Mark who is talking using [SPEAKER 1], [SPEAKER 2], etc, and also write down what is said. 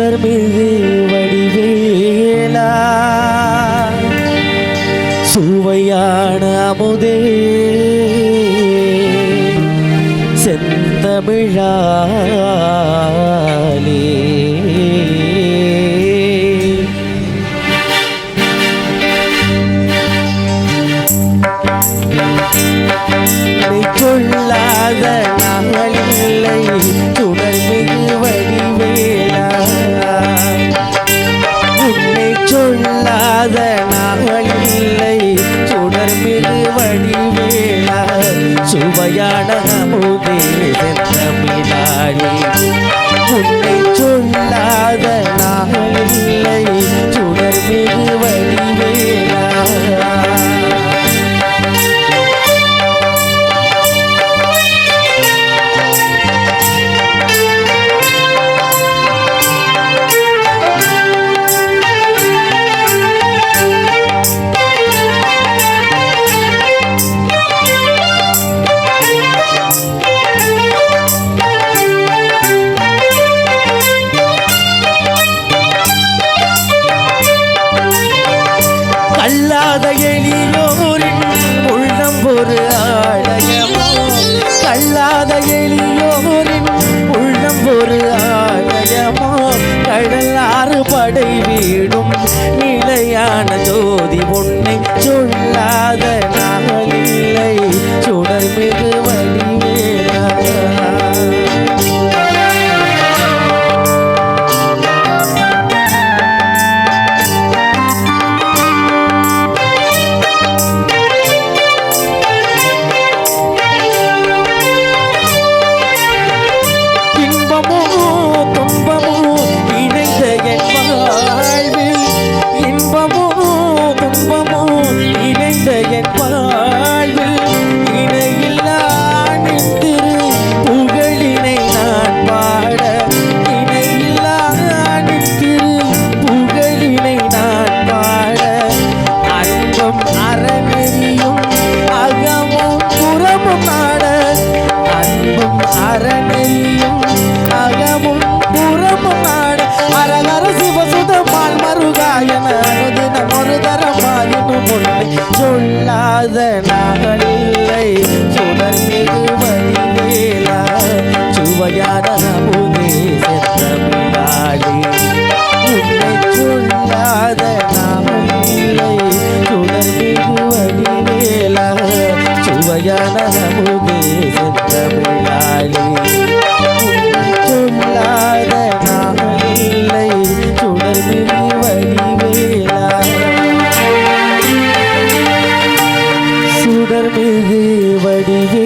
[SPEAKER 1] சுடர்மிகு வடிவேலா. சுவையான அமுதே. செந்தமிழாலே. கொள்ளாத இல்லாத எளியோரின் உள்ளம் ஒரு ஆலயமோ. கல்லாத எளியோரின் உள்ளம் ஒரு ஆலயமோ? ஆறு படை வீடும் நிலையான ஜோதி ஒன்று. நாட அரகர சிவசுதமால் மருகாயன அனுதினம் ஒரு தரமாயினும் உன்னை சொல்லாத சுடர் மிகு சுவையான வடிவே